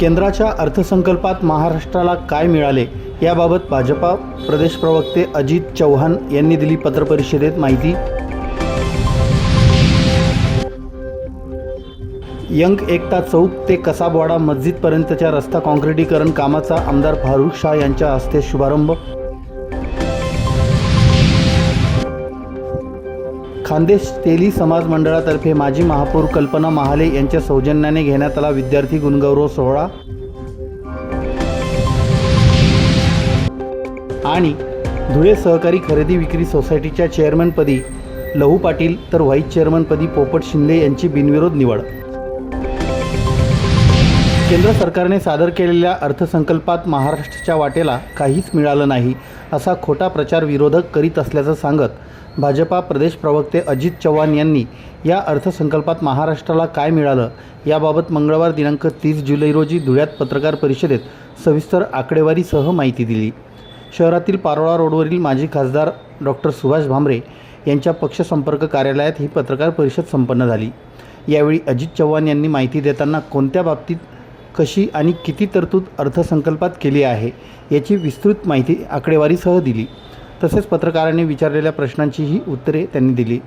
केंद्राच्या अर्थसंकल्पात महाराष्ट्राला काय मिळाले याबाबत भाजपा प्रदेश प्रवक्ते अजित चव्हाण यांनी दिली पत्रपरिषदेत माहिती. यंग एकता चौक ते कसाबवाडा मस्जिदपर्यंतच्या रस्ता काँक्रिटीकरण कामाचा आमदार फारुख शाह यांच्या हस्ते शुभारंभ. खानदेश तेली समाज मंडळातर्फे माजी महापौर कल्पना महाले यांच्या सौजन्याने घेण्यात आला विद्यार्थी गुणगौरव सोहळा. आणि धुळे सहकारी खरेदी विक्री सोसायटीच्या चेअरमनपदी लहू पाटील तर व्हाईस चेअरमनपदी पोपट शिंदे यांची बिनविरोध निवड. केंद्र सरकारने सादर केलेल्या अर्थसंकल्पात महाराष्ट्राच्या वाटेला काहीच मिळालं नाही असा खोटा प्रचार विरोधक करीत असल्याचं सांगत भाजपा प्रदेश प्रवक्ते अजित चव्हाण यांनी या अर्थसंकल्पात महाराष्ट्राला काय मिळालं याबाबत मंगळवार दिनांक तीस जुलै रोजी धुळ्यात पत्रकार परिषदेत सविस्तर आकडेवारीसह माहिती दिली. शहरातील पारोळा रोडवरील माजी खासदार डॉक्टर सुभाष भामरे यांच्या पक्षसंपर्क कार्यालयात ही पत्रकार परिषद संपन्न झाली. यावेळी अजित चव्हाण यांनी माहिती देताना कोणत्या बाबतीत कशी आणि किती तरतूद अर्थसंकल्पात केली आहे याची विस्तृत माहिती आकडेवारीसह दिली. तसेच पत्रकारांनी विचारलेल्या प्रश्नांचीही उत्तरे त्यांनी दिली.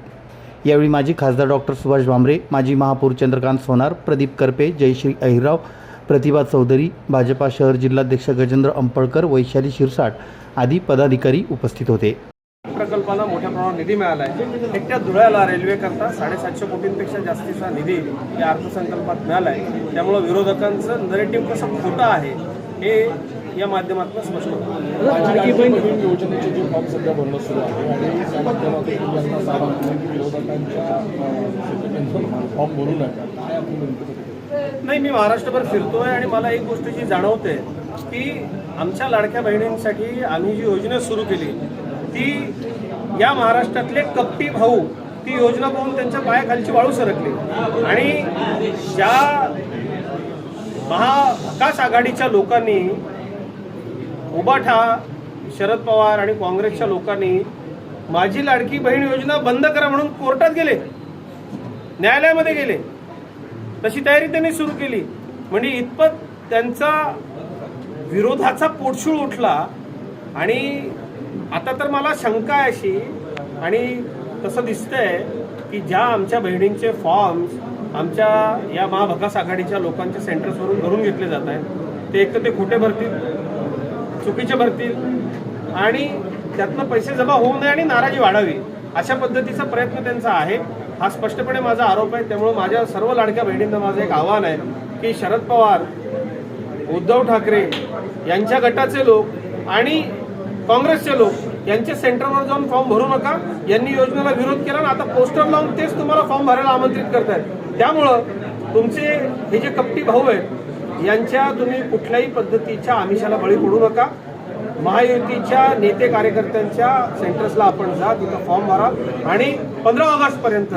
यावेळी माजी खासदार डॉक्टर सुभाष भामरे माजी महापौर चंद्रकांत सोनार प्रदीप करपे जयश्री अहिरराव प्रतिभा चौधरी भाजपा शहर जिल्हाध्यक्ष गजेंद्र अंपळकर वैशाली शिरसाट आदी पदाधिकारी उपस्थित होते. प्रकल्पाला मोठ्या प्रमाणात निधी मिळाला आहे एकट्या धुळ्याला रेल्वेकरता साडेसातशे कोटींपेक्षा जास्तीचा निधी या अर्थसंकल्पात मिळाला आहे त्यामुळं विरोधकांचं नरेटिव्ह कसं खोटं आहे हे या माध्यमातून स्पष्ट योजनेचे जे फॉर्म सध्या भरणं सुरू आहे आणि फॉर्म भरू नका. नाही मी महाराष्ट्रभर फिरतोय आणि मला एक गोष्टीची जाणवते की आमच्या लाडक्या बहिणींसाठी आम्ही जी योजना सुरू केली ती या महाराष्ट्रातले कपटी भाऊ ती योजना पाहून त्यांच्या पायाखालची वाळू सरकली. आणि ज्या महाविकास आघाडीच्या लोकांनी उबाठा शरद पवार आणि काँग्रेसच्या लोकांनी माझी लाडकी बहीण योजना बंद करा म्हणून कोर्टात गेले. न्यायालयामध्ये गेले. तशी तयारी त्यांनी सुरू केली. म्हणजे इतपत त्यांचा विरोधाचा पोटशूळ उठला आणि आता तर मला शंका आहे अशी. आणि तसं दिसतंय की ज्या आमच्या बहिणींचे फॉर्म्स आमच्या या महाभकास आघाडीच्या लोकांच्या सेंटर्सवरून भरून घेतले जात आहेत ते एक तर ते खोटे भरतील. चुकीचे भरतील आणि त्यातनं पैसे जमा होऊ नये आणि नाराजी वाढावी अशा पद्धतीचा प्रयत्न त्यांचा आहे. हा स्पष्टपणे माझा आरोप आहे. त्यामुळे माझ्या सर्व लाडक्या बहिणींना माझं एक आव्हान आहे की शरद पवार उद्धव ठाकरे यांच्या गटाचे लोक आणि काँग्रेसचे लोक यांचे सेंटरवर जाऊन फॉर्म भरू नका. यांनी योजनेला विरोध केला आणि आता पोस्टर लावून तेच तुम्हाला फॉर्म भरायला आमंत्रित करतायत. त्यामुळं तुमचे हे जे कपटी भाऊ आहेत यांच्या तुम्ही कुठल्याही पद्धतीच्या आमिषाला बळी पडू नका. महायुतीच्या नेते कार्यकर्त्यांच्या सेंटर्सला आपण जा तिथं फॉर्म भरा. आणि पंधरा ऑगस्टपर्यंत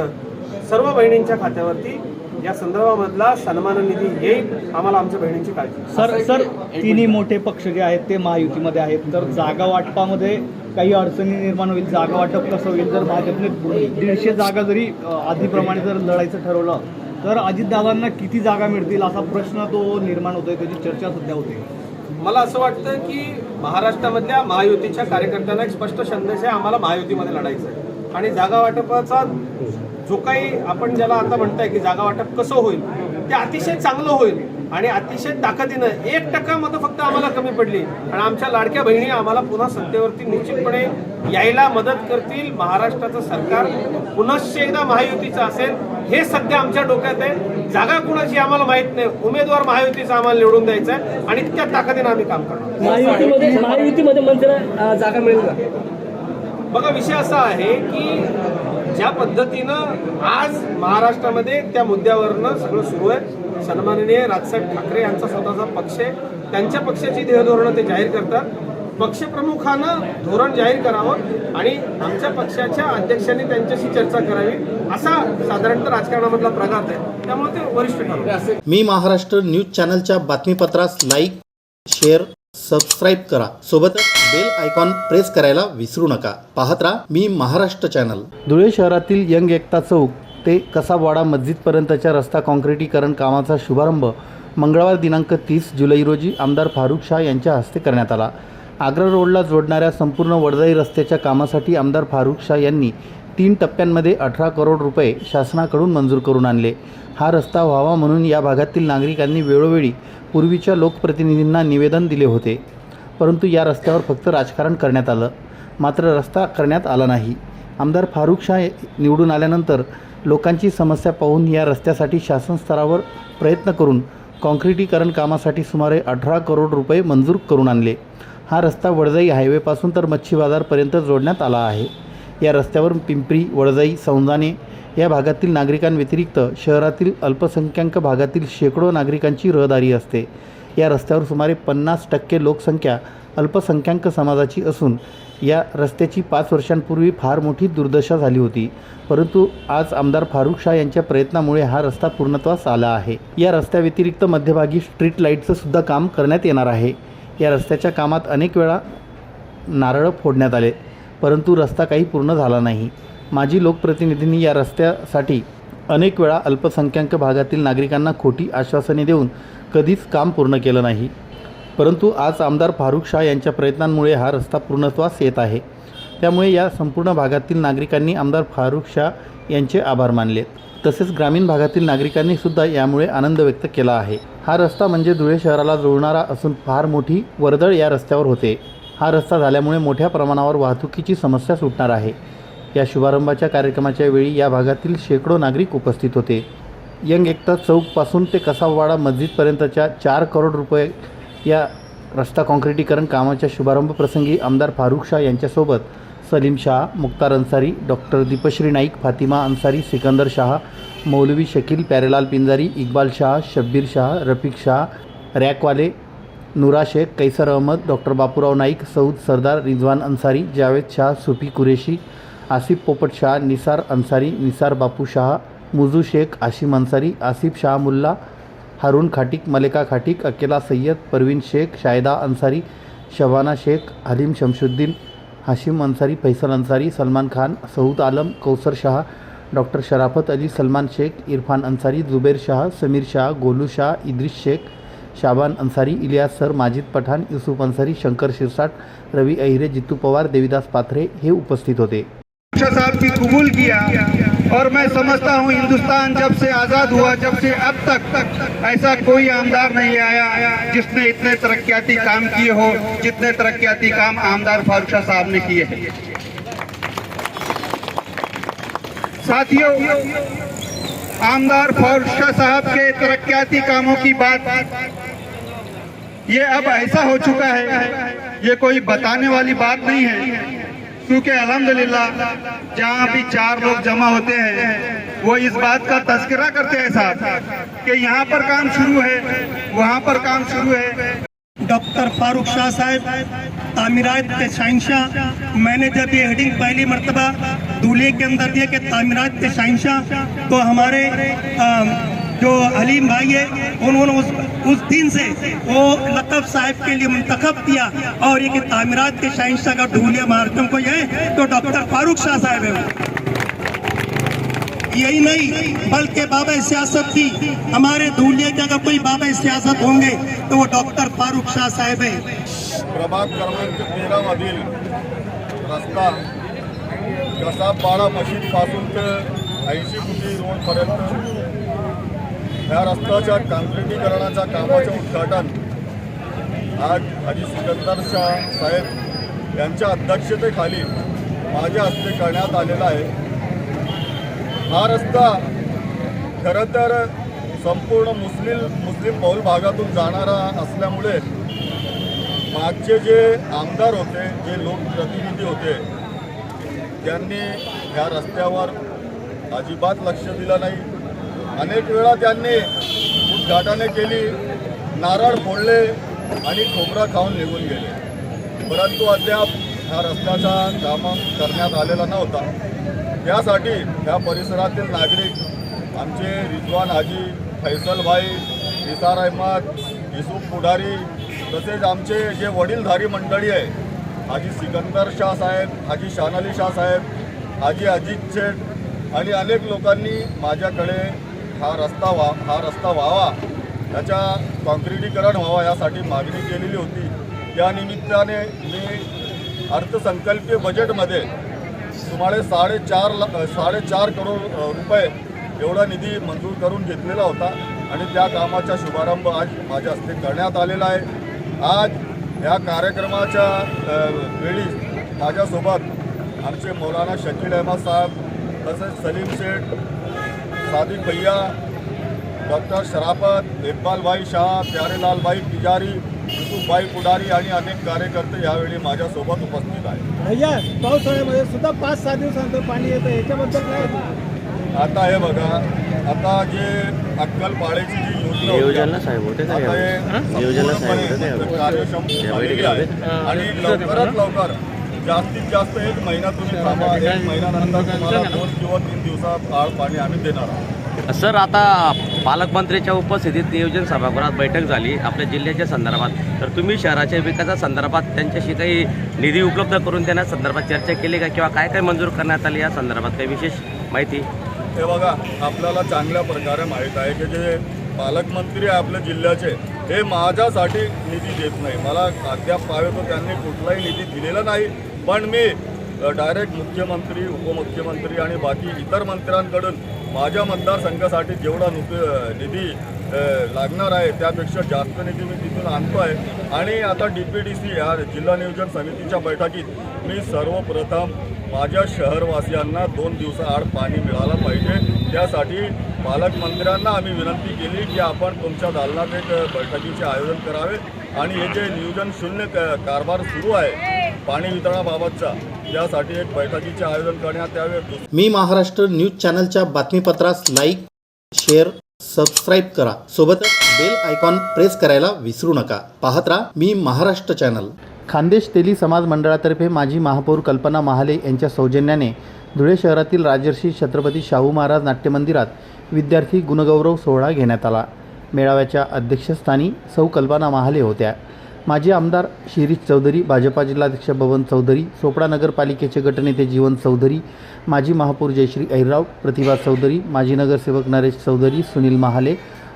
सर्व बहिणींच्या खात्यावरती या संदर्भामधला सन्मान निधी येईल. आम्हाला आमच्या बहिणींची काळजी. सर सर तिन्ही मोठे पक्ष जे आहेत ते महायुतीमध्ये आहेत. तर जागा वाटपामध्ये काही अडचणी निर्माण होईल जागा वाटप कसं होईल जर भाजपने दीडशे जागा जरी आधीप्रमाणे जर लढायचं ठरवलं तर अजितदादांना किती जागा मिळतील असा प्रश्न तो निर्माण होतोय त्याची चर्चा सध्या होते. मला असं वाटतं की महाराष्ट्रामधल्या महायुतीच्या कार्यकर्त्यांना एक स्पष्ट संदेश आहे आम्हाला महायुतीमध्ये लढायचं आहे आणि जागा वाटपाचा जो काही आपण ज्याला आता म्हणताय की जागा वाटप कसं होईल ते अतिशय चांगलं होईल. आणि अतिशय ताकदीनं एक टक्का मतं फक्त आम्हाला कमी पडली. आणि आमच्या लाडक्या बहिणी आम्हाला पुन्हा सत्तेवरती निश्चितपणे यायला मदत करतील. महाराष्ट्राचं सरकार पुनश्च एकदा महायुतीचं असेल हे सध्या आमच्या डोक्यात आहे. जागा कुणाची आम्हाला माहीत नाही. उमेदवार महायुतीचा आम्हाला निवडून द्यायचा आहे आणि त्या ताकदीनं आम्ही काम करणार महायुतीमध्ये महायुतीमध्ये मंत्र्यांना जागा मिळेल का? बघा विषय असा आहे की ज्या पद्धतीनं आज महाराष्ट्रामध्ये त्या मुद्द्यावरनं सगळं सुरू आहे. सन्माननीय राजसाहेब ठाकरे यांचा स्वतःचा पक्ष आहे. त्यांच्या पक्षाची ध्येयधोरणं ते जाहीर करतात. पक्षप्रमुखानं धोरण जाहीर करावं आणि आमच्या पक्षाच्या अध्यक्षांनी त्यांच्याशी चर्चा करावी असा साधारणतः राजकारणामधला प्रघात आहे. त्यामुळे ते वरिष्ठ मी महाराष्ट्र न्यूज चॅनलच्या बातमीपत्रास लाईक शेअर सबस्क्राईब करा. सोबतच बेल आयकॉन प्रेस करायला विसरू नका. पाहत राहा मी महाराष्ट्र चॅनल. धुळे शहरातील यंग एकता चौक. ते कसाबवाडा मस्जिदपर्यंतच्या रस्ता काँक्रिटीकरण कामाचा शुभारंभ मंगळवार दिनांक तीस जुलै रोजी आमदार फारुख शाह यांच्या हस्ते करण्यात आला. आग्रा रोडला जोडणाऱ्या संपूर्ण वडदाई रस्त्याच्या कामासाठी आमदार फारुख शाह यांनी तीन टप्प्यांमध्ये अठरा करोड रुपये शासनाकडून मंजूर करून आणले. हा रस्ता व्हावा म्हणून या भागातील नागरिकांनी वेळोवेळी पूर्वीच्या लोकप्रतिनिधींना निवेदन दिले होते. परंतु या रस्त्यावर फक्त राजकारण करण्यात आलं. मात्र रस्ता करण्यात आला नाही. आमदार फारुख शाह निवडून आल्यानंतर लोकांची समस्या पाहून या रस्त्यासाठी शासन स्तरावर प्रयत्न करून काँक्रिटीकरण कामासाठी सुमारे अठरा करोड रुपये मंजूर करून आणले. हा रस्ता वडजाई हायवेपासून तर मच्छी बाजारपर्यंत जोडण्यात आला आहे. या रस्त्यावर पिंपरी वडजाई सौंदाणे या भागातील नागरिकांव्यतिरिक्त शहरातील अल्पसंख्याक भागातील शेकडो नागरिकांची रहदारी असते. या रस्त्यावर सुमारे पन्नास टक्के लोकसंख्या अल्पसंख्याक समाजाची असून या रस्त्याची पाच वर्षांपूर्वी फार मोठी दुर्दशा झाली होती. परंतु आज आमदार फारुख शाह यांच्या प्रयत्नामुळे हा रस्ता पूर्णत्वास आला आहे. या रस्त्याव्यतिरिक्त मध्यभागी स्ट्रीट लाईटचं सुद्धा काम करण्यात येणार आहे. या रस्त्याच्या कामात अनेक वेळा नारळ फोडण्यात आले परंतु रस्ता काही पूर्ण झाला नाही. माजी लोकप्रतिनिधींनी या रस्त्यासाठी अनेक वेळा अल्पसंख्याक भागातील नागरिकांना खोटी आश्वासने देऊन कधीच काम पूर्ण केलं नाही. परंतु आज आमदार फारुख शाह यांच्या प्रयत्नांमुळे हा रस्ता पूर्णत्वास येत आहे. त्यामुळे या संपूर्ण भागातील नागरिकांनी आमदार फारुख शाह यांचे आभार मानले तसेच ग्रामीण भागातील नागरिकांनी सुद्धा यामुळे आनंद व्यक्त केला आहे. हा रस्ता म्हणजे धुळे शहराला जोडणारा असून फार मोठी वर्दळ या रस्त्यावर होते. हा रस्ता झाल्यामुळे मोठ्या प्रमाणावर वाहतुकीची समस्या सुटणार आहे. या शुभारंभाच्या कार्यक्रमाच्या वेळी या भागातील शेकडो नागरिक उपस्थित होते. यंग एकता चौकपासून ते कसाववाडा मस्जिदपर्यंतच्या चार करोड रुपये या रस्ता काँक्रिटीकरण कामाच्या शुभारंभ प्रसंगी आमदार फारुख शाह यांच्यासोबत सलीम शाह मुक्तार अन्सारी डॉक्टर दीपश्री नाईक फातिमा अन्सारी सिकंदर शाह मौलवी शकील प्यारेलाल पिंजारी इक्बाल शाह शब्बीर शाह रफिक शाह रॅकवाले नुरा शेख कैसर अहमद डॉक्टर बापूराव नाईक सऊद सरदार रिजवान अन्सारी जावेद शाह सुफी कुरेशी आसिफ पोपट शाह निसार अन्सारी निसार बापू शाह मुजू शेख आशिम अन्सारी आसिफ शाह मुल्ला हारून खाटिक मलेका खाटिक अकेला सय्यद परवीन शेख शायदा अन्सारी शबाना शेख हलीम शमशुद्दीन हाशिम अन्सारी फैसल अन्सारी सलमान खान सऊद आलम कौसर शाह डॉक्टर शराफत अली सलमान शेख इरफान अन्सारी जुबेर शाह समीर शाह गोलू शाह इद्रिस शेख शाबान अन्सारी इलियास सर माजिद पठाण युसुफ अन्सारी शंकर शिरसाट रवी अहिरे जितू पवार देवीदास पाथरे हे उपस्थित होते. साहब की कबूल किया. और मैं समझता हूँ हिंदुस्तान जब से आज़ाद हुआ जब से अब तक ऐसा कोई आमदार नहीं आया जिसने इतने तरक्याती काम किए हो जितने तरक्याती काम आमदार फारूक शाह साहब ने किए हैं साथियों आमदार फारूक शाह साहब के तरक्याती कामों की बात ये अब ऐसा हो चुका है ये कोई बताने वाली बात नहीं है क्योंकि अल्हम्दुलिल्लाह जहाँ भी चार लोग जमा होते हैं वो इस बात का तस्करा करते हैं साहब कि यहाँ पर काम शुरू है वहाँ पर काम शुरू है डॉक्टर फारूक शाह साहब तामीरात के शहनशाह मैंने जब ये हेडिंग पहली मरतबा दूल्हे के अंदर दिया कि तामीरात के शहनशाह तो हमारे अ, जो हलीम भाई है उन्होंने उस उस दिन से वो लकब साहब के लिए मुंतखब किया और ये कि तामीरात के शहनशाह का ढूलिया मारतम को ये है तो डॉक्टर फारूक शाह साहब है वो यही नहीं बल्कि बाबा सियासत की हमारे धूलिया के अगर कोई बाबा सियासत होंगे तो वो डॉक्टर फारूक शाह साहब है प्रभाग क्रमांक तेरा मधील रस्ता कसाबपाडा मशीदपासून ते ऐंशी कोटी रोडपर्यंत ह्या रस्त्याच्या काँक्रिटीकरणाच्या कामाचे उद्घाटन आज हाजी सिकंदर शाह साहेब यांच्या अध्यक्षतेखाली माझ्या हस्ते करण्यात आलेला आहे. हा रस्ता खरं तर संपूर्ण मुस्लिम मुस्लिम बहुल भागातून जाणारा असल्यामुळे मागचे जे आमदार होते जे लोकप्रतिनिधी होते त्यांनी ह्या रस्त्यावर अजिबात लक्ष दिलं नाही. अनेक वेळा त्यांनी उद्घाटने केली नारळ फोडले आणि खोबरा खाऊन निघून गेले. परंतु अद्याप ह्या रस्त्याचा काम करण्यात आलेला नव्हता. त्यासाठी ह्या परिसरातील नागरिक आमचे रिजवान हाजी फैसलभाई निसार अहमद युसुफ पुढारी तसेच आमचे जे वडीलधारी मंडळी आहे हाजी सिकंदर शाह साहेब हाजी शानाली शाह साहेब हाजी अजित शेठ आणि अनेक लोकांनी माझ्याकडे हा रस्ता व्हा हा रस्ता व्हावा. याच्या कॉन्क्रिटीकरण व्हावा यासाठी मागणी केलेली होती. त्या निमित्ताने मी अर्थसंकल्पीय बजेटमध्ये सुमारे साडेचार ला साडेचार करोड रुपये एवढा निधी मंजूर करून घेतलेला होता आणि त्या कामाचा शुभारंभ आज माझ्या हस्ते करण्यात आलेला आहे. आज या कार्यक्रमाच्या वेळी माझ्यासोबत आमचे मौलाना शकील अहमद साहेब तसेच सलीम शेठ सादिक भैया डॉक्टर शराफत इक्बालभाई शाह प्यारेलालभाई तिजारी युसुफभाई पुढारी आणि अनेक कार्यकर्ते यावेळी माझ्यासोबत उपस्थित आहेत. भैया पावसाळ्यामध्ये सुद्धा पाच सहा दिवसानंतर पाणी येतं याच्याबद्दल काय आता हे बघा आता जे अक्कल पाळ्याची जी योजना हे कार्यक्षम आहे. आणि लवकरात लवकर जास्तीत जास्त एक महिना तुम्ही थांबा एक महिन्यानंतर तुम्हाला दोन किंवा तीन दिवसात आळ पाणी आम्ही देणार आहोत. सर आता पालकमंत्र्यांच्या उपस्थितीत नियोजन सभागृहात बैठक झाली आपल्या जिल्ह्याच्या संदर्भात. तर तुम्ही शहराच्या विकासा संदर्भात त्यांच्याशी काही निधी उपलब्ध करून देण्यासंदर्भात चर्चा केली का? किंवा काय काय मंजूर करण्यात आली या संदर्भात काही विशेष माहिती? हे बघा आपल्याला चांगल्या प्रकारे माहीत आहे की जे पालकमंत्री आहे आपल्या जिल्ह्याचे हे माझ्यासाठी निधी देत नाही. मला अद्याप पावे तो त्यांनी कुठलाही निधी दिलेला नाही. पण मी डायरेक्ट मुख्यमंत्री उपमुख्यमंत्री आणि बाकी इतर मंत्र्यांकडून माझ्या मतदारसंघासाठी जेवढा नुक निधी लागणार आहे त्यापेक्षा जास्त निधी मी तिथून आणतो आहे आणि आता डी पी डी सी या जिल्हा नियोजन समितीच्या बैठकीत मी सर्वप्रथम माझ्या शहरवासियांना दोन दिवसाआड पाणी मिळालं पाहिजे. त्यासाठी पालकमंत्र्यांना आम्ही विनंती केली की आपण तुमच्या दालनात एक बैठकीचे आयोजन करावे आणि हे जे नियोजन शून्य क- कारभार सुरू आहे पाणी वितरणाबाबतचा त्यासाठी एक बैठकीचे आयोजन करण्यात यावे. मी महाराष्ट्र न्यूज चॅनलच्या बातमीपत्रास लाईक शेअर सबस्क्राईब करा. सोबतच बेल आयकॉन प्रेस करायला विसरू नका. पाहत राहा मी महाराष्ट्र चॅनल. खानदेश तेली समाज मंडळातर्फे माजी महापौर कल्पना महाले यांच्या सौजन्याने धुळे शहरातील राजर्षी छत्रपती शाहू महाराज नाट्यमंदिरात विद्यार्थी गुणगौरव सोहळा घेण्यात आला. मेळाव्याच्या अध्यक्षस्थानी सौ कल्पना महाले होत्या. माजी आमदार शिरीष चौधरी भाजपा जिल्हाध्यक्ष बबन चौधरी चोपडा नगरपालिकेचे गटनेते जीवन चौधरी माजी महापौर जयश्री ऐराव प्रतिभा चौधरी माजी नगरसेवक नरेश चौधरी सुनील महाले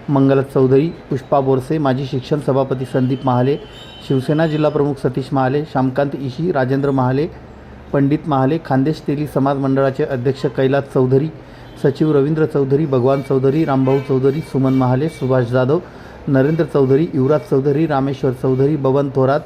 मंगल चौधरी पुष्पा बोरसे माजी शिक्षण सभापती संदीप महाले शिवसेना जिल्हाप्रमुख सतीश महाले श्यामकांत इशी राजेंद्र महाले पंडित महाले खानदेश तेली समाज मंडळाचे अध्यक्ष कैलास चौधरी सचिव रवींद्र चौधरी भगवान चौधरी रामभाऊ चौधरी सुमन महाले सुभाष जाधव नरेंद्र चौधरी युवराज चौधरी रामेश्वर चौधरी बबन थोरात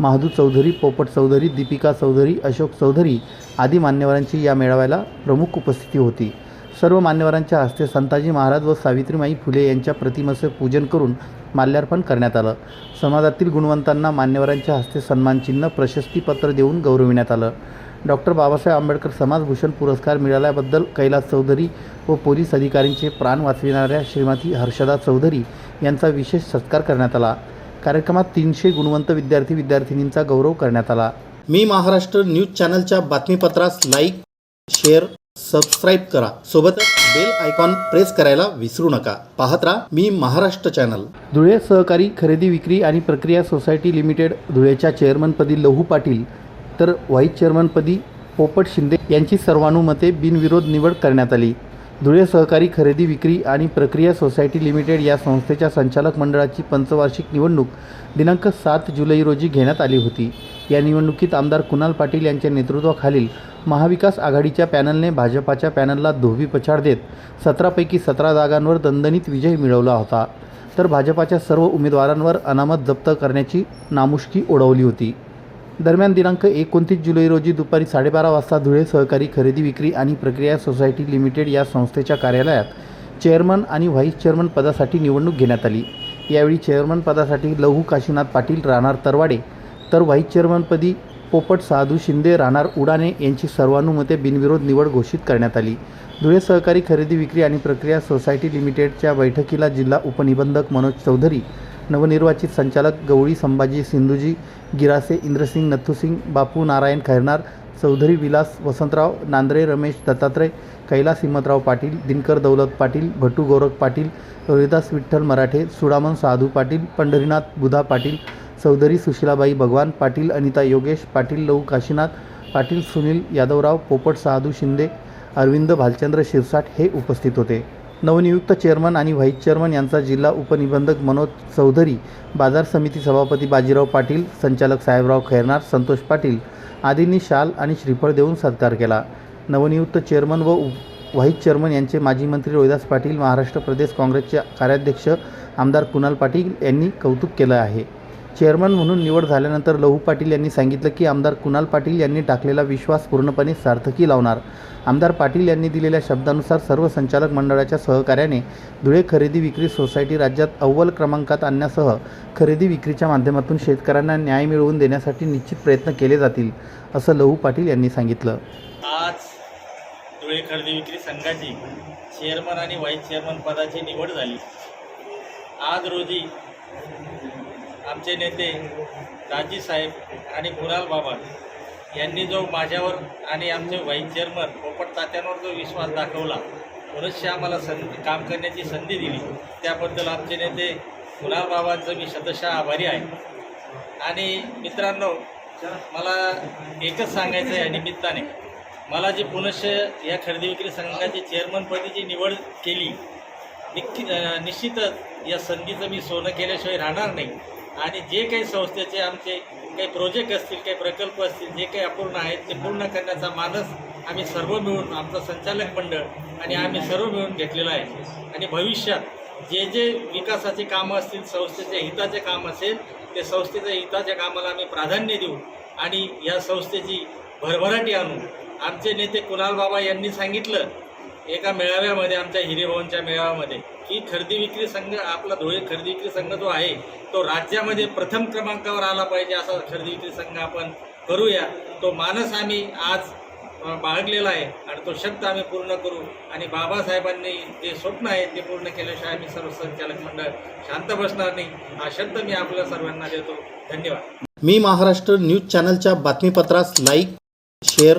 महादू चौधरी पोपट चौधरी दीपिका चौधरी अशोक चौधरी आदी मान्यवरांची या मेळाव्याला प्रमुख उपस्थिती होती. सर्व मान्यवरांच्या हस्ते संताजी महाराज व सावित्रीमाई फुले यांच्या प्रतिमेचे पूजन करून माल्यार्पण करण्यात आलं. समाजातील गुणवंतांना मान्यवरांच्या हस्ते सन्मानचिन्ह प्रशस्तीपत्र देऊन गौरविण्यात आलं. डॉक्टर बाबासाहेब आंबेडकर समाजभूषण पुरस्कार मिळाल्याबद्दल कैलास चौधरी व पोलीस अधिकाऱ्यांचे प्राण वाचविणाऱ्या श्रीमती हर्षदा चौधरी यांचा विशेष सत्कार करण्यात आला. कार्यक्रमात तीनशे गुणवंत विद्यार्थी विद्यार्थिनींचा गौरव करण्यात आला. मी महाराष्ट्र न्यूज चॅनलच्या बातमीपत्रास लाईक शेअर सबस्क्राईब करा. सोबतच बेल आयकॉन प्रेस करायला विसरू नका. पाहत राहा मी महाराष्ट्र चॅनल. धुळे सहकारी खरेदी विक्री आणि प्रक्रिया सोसायटी लिमिटेड धुळेच्या चेअरमनपदी लहू पाटील तर व्हाईस चेअरमनपदी पोपट शिंदे यांची सर्वानुमते बिनविरोध निवड करण्यात आली. धुळे सहकारी खरेदी विक्री आणि प्रक्रिया सोसायटी लिमिटेड या संस्थेच्या संचालक मंडळाची पंचवार्षिक निवडणूक दिनांक सात जुलै रोजी घेण्यात आली होती. या निवडणुकीत आमदार कुणाल पाटील यांच्या नेतृत्वाखालील महाविकास आघाडीच्या पॅनलने भाजपाच्या पॅनलला धोबी पछाड देत सतरापैकी सतरा जागांवर दणदणीत विजय मिळवला होता. तर भाजपाच्या सर्व उमेदवारांवर अनामत जप्त करण्याची नामुष्की ओढवली होती. दरम्यान दिनांक एकोणतीस जुलै रोजी दुपारी साडेबारा वाजता धुळे सहकारी खरेदी विक्री आणि प्रक्रिया सोसायटी लिमिटेड या संस्थेच्या कार्यालयात चेअरमन आणि व्हाईस चेअरमन पदासाठी निवडणूक घेण्यात आली. यावेळी चेअरमन पदासाठी लहू काशीनाथ पाटील राहणार तरवाडे तर व्हाईस चेअरमनपदी पोपट साधू शिंदे राहणार उडाणे यांची सर्वानुमते बिनविरोध निवड घोषित करण्यात आली. धुळे सहकारी खरेदी विक्री आणि प्रक्रिया सोसायटी लिमिटेडच्या बैठकीला जिल्हा उपनिबंधक मनोज चौधरी नवनिर्वाचित संचालक गवळी संभाजी सिंधुजी गिरासे इंद्रसिंग नथुसिंग बापू नारायण खैरनार चौधरी विलास वसंतराव नांद्रे रमेश दत्तात्रय कैलास हिम्मतराव पाटील दिनकर दौलत पाटील भटू गोरख पाटील रोहिदास विठ्ठल मराठे सुडामन साधू पाटील पंढरीनाथ बुधा पाटील चौधरी सुशिलाबाई भगवान पाटील अनिता योगेश पाटील लहू काशीनाथ पाटील सुनील यादवराव पोपट साधू शिंदे अरविंद भालचंद्र शिरसाट हे उपस्थित होते. नवनियुक्त चेअरमन आणि व्हाईस चेअरमन यांचा जिल्हा उपनिबंधक मनोज चौधरी बाजार समिती सभापती बाजीराव पाटील संचालक साहेबराव खैरनार संतोष पाटील आदींनी शाल आणि श्रीफळ देऊन सत्कार केला. नवनियुक्त चेअरमन व व्हाईस चेअरमन यांचे माजी मंत्री रोहिदास पाटील महाराष्ट्र प्रदेश काँग्रेसचे कार्याध्यक्ष आमदार कुणाल पाटील यांनी कौतुक केलं आहे. चेअरमन म्हणून निवड झाल्यानंतर लहू पाटील यांनी सांगितलं की आमदार कुणाल पाटील यांनी टाकलेला विश्वास पूर्णपणे सार्थकी लावणार. आमदार पाटील यांनी दिलेल्या शब्दानुसार सर्व संचालक मंडळाच्या सहकार्याने धुळे खरेदी विक्री सोसायटी राज्यात अव्वल क्रमांकात आणण्यासह खरेदी विक्रीच्या माध्यमातून शेतकऱ्यांना न्याय मिळवून देण्यासाठी निश्चित प्रयत्न केले जातील असं लहू पाटील यांनी सांगितलं. आज धुळे खरेदी विक्री संघाची चेअरमन आणि व्हाईस चेअरमन पदाची निवड झाली. आज रोजी आमचे नेते दाजी साहेब आणि कुणाल बाबा यांनी जो माझ्यावर आणि आमचे व्हाईस चेअरमन पोपट तात्यांवर जो विश्वास दाखवला पुनश्च आम्हाला संधी काम करण्याची संधी दिली त्याबद्दल आमचे नेते कुणाल बाबांचं मी शतशः आभारी आहे. आणि मित्रांनो मला एकच सांगायचं आहे निमित्ताने. मला जी पुनश्च या खरेदी विक्री संघाची चेअरमनपदीची निवड केली निश्चित निश्चितच या संधीचं मी सोनं केल्याशिवाय राहणार नाही. आणि जे काही संस्थेचे आमचे काही प्रोजेक्ट असतील काही प्रकल्प असतील जे काही अपूर्ण आहेत ते पूर्ण करण्याचा मानस आम्ही सर्व मिळून आमचं संचालक मंडळ आणि आम्ही सर्व मिळून घेतलेलं आहे. आणि भविष्यात जे जे विकासाची कामं असतील संस्थेच्या हिताचे काम असेल ते संस्थेच्या हिताच्या कामाला आम्ही प्राधान्य देऊ आणि या संस्थेची भरभराटी आणू. आमचे नेते कुणाल बाबा यांनी सांगितलं एका मेळाव्यामध्ये आमच्या हिरेभवनच्या मेळाव्यामध्ये की खरेदी विक्री संघ आपला धुळे खरेदी विक्री संघ जो आहे तो राज्यामध्ये प्रथम क्रमांकावर आला पाहिजे असा खरेदी विक्री संघ आपण करूया. तो मानस आम्ही आज बाळगलेला आहे आणि तो शब्द आम्ही पूर्ण करू. आणि बाबासाहेबांनी जे स्वप्न आहे ते पूर्ण केल्याशिवाय आम्ही सर्व संचालक मंडळ शांत बसणार नाही. हा शब्द मी आपल्या सर्वांना देतो. धन्यवाद. मी महाराष्ट्र न्यूज चॅनलच्या बातमीपत्रास लाईक शेअर